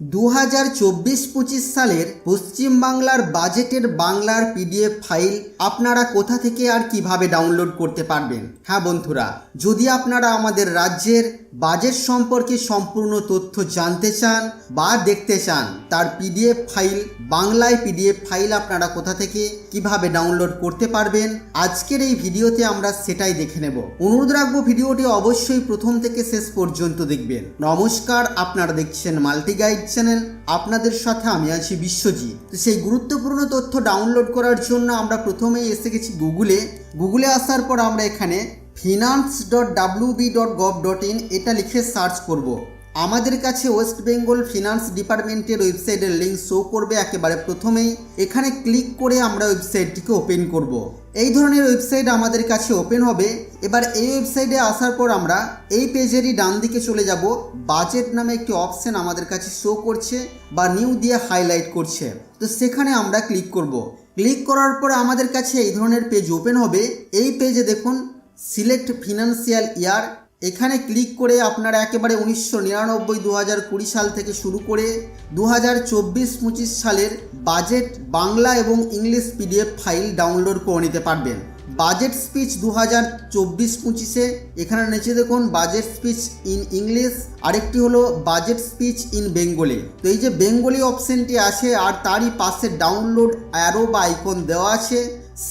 দু হাজার চব্বিশ পঁচিশ সালের পশ্চিমবাংলার বাজেটের বাংলার পিডিএফ ফাইল আপনারা কোথা থেকে আর কীভাবে ডাউনলোড করতে পারবেন? হ্যাঁ বন্ধুরা, যদি আপনারা আমাদের রাজ্যের বাজেট সম্পর্কে সম্পূর্ণ তথ্য জানতে চান বা দেখতে চান তার পিডিএফ ফাইল, বাংলায় পিডিএফ ফাইল আপনারা কোথা থেকে, কীভাবে ডাউনলোড করতে পারবেন, আজকের এই ভিডিওতে আমরা সেটাই দেখে নেব। অনুরোধ রাখব ভিডিওটি অবশ্যই প্রথম থেকে শেষ পর্যন্ত দেখবেন। নমস্কার, আপনারা দেখছেন মাল্টি গাইড চ্যানেল, আপনাদের সাথে আমি আছি বিশ্বজিৎ। তো সেই গুরুত্বপূর্ণ তথ্য ডাউনলোড করার জন্য আমরা প্রথমেই এসে গেছি গুগলে। গুগলে আসার পর আমরা এখানে finance dot WB dot gov dot in এটা লিখে সার্চ করব। আমাদের কাছে ওয়েস্ট বেঙ্গল ফিনান্স ডিপার্টমেন্টের ওয়েবসাইটের লিঙ্ক শো করবে একেবারে প্রথমেই। এখানে ক্লিক করে আমরা ওয়েবসাইটটিকে ওপেন করব। এই ধরনের ওয়েবসাইট আমাদের কাছে ওপেন হবে। এবার এই ওয়েবসাইটে আসার পর আমরা এই পেজেরই ডান দিকে চলে যাব। বাজেট নামে একটি অপশন আমাদের কাছে শো করছে বা নিউ দিয়ে হাইলাইট করছে। তো সেখানে আমরা ক্লিক করব। ক্লিক করার পর আমাদের কাছে এই ধরনের পেজ ওপেন হবে। এই পেজে দেখুন, সিলেক্ট ফিনান্সিয়াল ইয়ার। এখানে ক্লিক করে আপনারা একেবারে উনিশশো নিরানব্বই দু হাজার কুড়ি সাল থেকে শুরু করে দু হাজার চব্বিশ, পঁচিশ সালের বাজেট, বাংলা এবং ইংলিশ পিডিএফ ফাইল ডাউনলোড করে নিতে পারবেন। বাজেট স্পিচ দু হাজার চব্বিশ, পঁচিশে। এখানে নিচে দেখুন, বাজেট স্পিচ ইন ইংলিশ, আরেকটি হলো বাজেট স্পিচ ইন বেঙ্গলি। তো এই যে বেঙ্গলি অপশনটি আছে আর তারই পাশে ডাউনলোড অ্যারো বা আইকন দেওয়া আছে,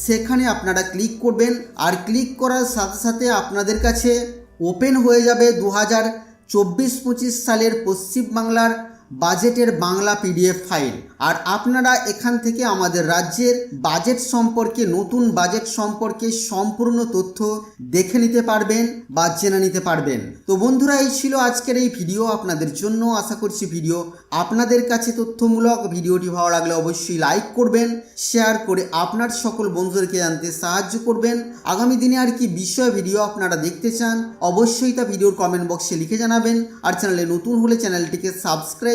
সেখানে আপনারা ক্লিক করবেন। আর ক্লিক করার সাথে সাথে আপনাদের কাছে ওপেন হয়ে যাবে দু হাজার চব্বিশ পঁচিশ সালের পশ্চিমবাংলার বাজেটের বাংলা পিডিএফ ফাইল। আর আপনারা এখান থেকে আমাদের রাজ্যের বাজেট সম্পর্কে, নতুন বাজেট সম্পর্কে সম্পূর্ণ তথ্য দেখে নিতে পারবেন বা জেনে নিতে পারবেন। তো বন্ধুরা, এই ছিল আজকের এই ভিডিও আপনাদের জন্য। আশা করছি ভিডিও আপনাদের কাছে তথ্যমূলক। ভিডিওটি ভালো লাগলে অবশ্যই লাইক করবেন, শেয়ার করে আপনার সকল বন্ধুদেরকে জানতে সাহায্য করবেন। আগামী দিনে আর কি বিষয় ভিডিও আপনারা দেখতে চান, অবশ্যই তা ভিডিওর কমেন্ট বক্সে লিখে জানাবেন। আর চ্যানেলে নতুন হলে চ্যানেলটিকে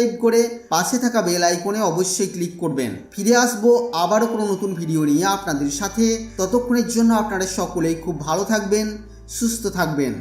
সাবস্ক্রাইব করে পাশে থাকা বেল আইকনে অবশ্যই ক্লিক করবেন। ফিরে আসব আবারও কোনো নতুন ভিডিও নিয়ে আপনাদের সাথে। ততক্ষণের জন্য আপনারা সকলেই খুব ভালো থাকবেন, সুস্থ থাকবেন।